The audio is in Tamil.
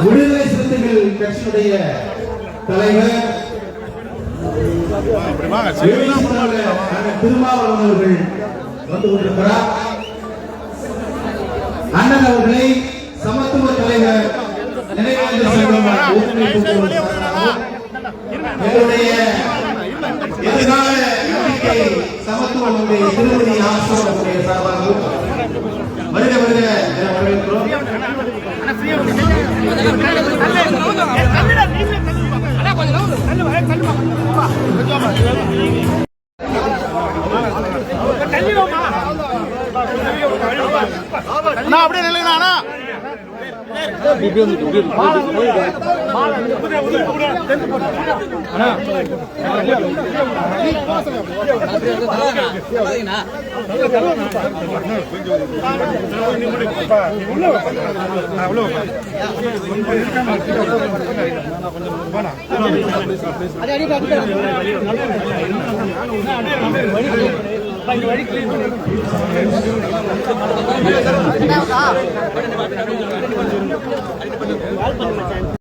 விடுதலை சிறுத்தைகள் கட்சியுடைய தலைவர் திருமாவளவன் அவர்கள் வந்து கொண்டிருக்கிறார். அண்ணன் அவர்களை சமத்துவ தலைவர் நினைவேந்தல் செல்வம் எதிர்கால நம்பிக்கை திருமதி ஆசிரியர்களுடைய அப்படியே வழி வழி கிளீன் பண்ணுங்க பண்ணுங்க